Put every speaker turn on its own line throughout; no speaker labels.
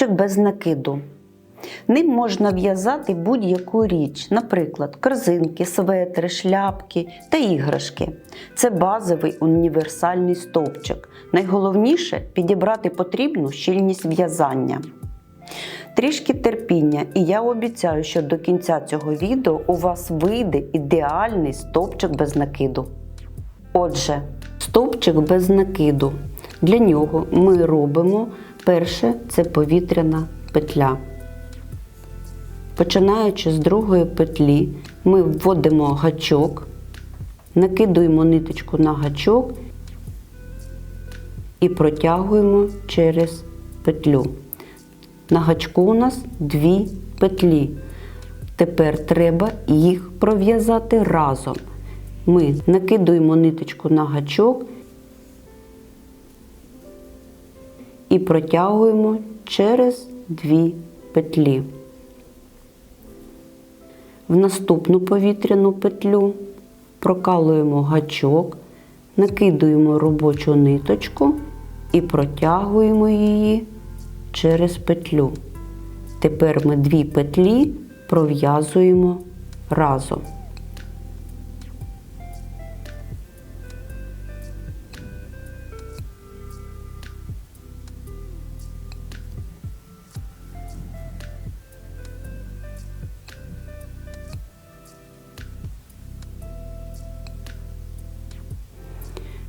Стовпчик без накиду. Ним можна в'язати будь-яку річ, наприклад, корзинки, светри, шляпки та іграшки. Це базовий універсальний стовпчик. Найголовніше підібрати потрібну щільність в'язання. Трішки терпіння, і я обіцяю, що до кінця цього відео у вас вийде ідеальний стовпчик без накиду. Отже, стовпчик без накиду. Для нього ми робимо перше це повітряна петля. Починаючи з другої петлі, ми вводимо гачок, накидуємо ниточку на гачок і протягуємо через петлю. На гачку у нас дві петлі. Тепер треба їх пров'язати разом. Ми накидуємо ниточку на гачок і протягуємо через дві петлі. В наступну повітряну петлю прокалуємо гачок, накидуємо робочу ниточку і протягуємо її через петлю. Тепер ми дві петлі пров'язуємо разом.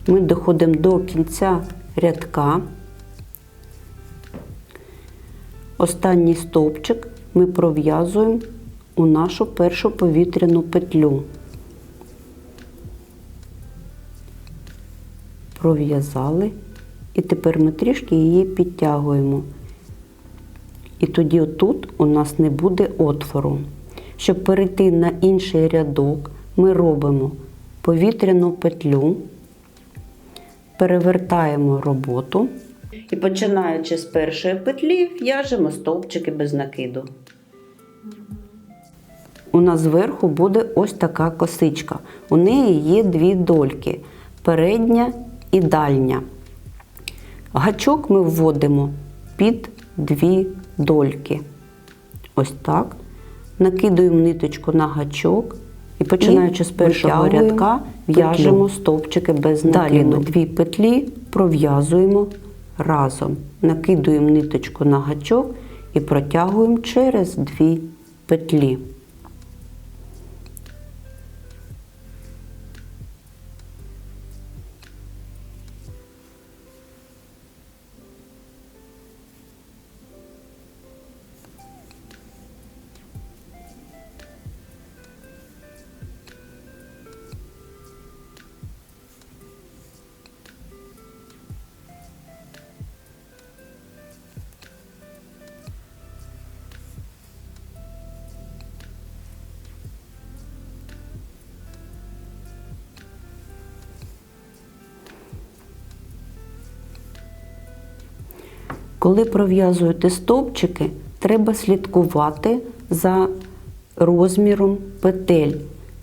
Ми доходимо до кінця рядка. Останній стовпчик ми пров'язуємо у нашу першу повітряну петлю. Пров'язали, і тепер ми трішки її підтягуємо. І тоді отут у нас не буде отвору. Щоб перейти на інший рядок, ми робимо повітряну петлю, перевертаємо роботу. І починаючи з першої петлі, в'яжемо стовпчики без накиду. У нас зверху буде ось така косичка. У неї є дві дольки передня і дальня. Гачок ми вводимо під дві дольки. Ось так. Накидуємо ниточку на гачок і починаючи з першого рядка в'яжемо стовпчики без накиду. Далі дві петлі пров'язуємо разом. Накидуємо ниточку на гачок і протягуємо через дві петлі. Коли пров'язуєте стовпчики, треба слідкувати за розміром петель,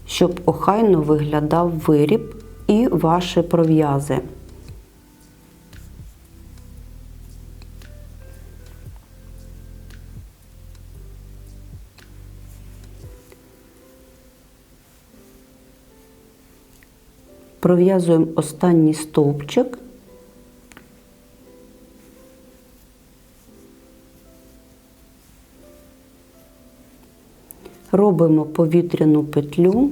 щоб охайно виглядав виріб і ваші пров'язи. Пров'язуємо останній стовпчик. Робимо повітряну петлю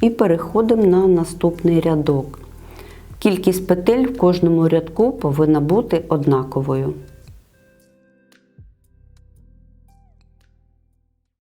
і переходимо на наступний рядок. Кількість петель в кожному рядку повинна бути однаковою.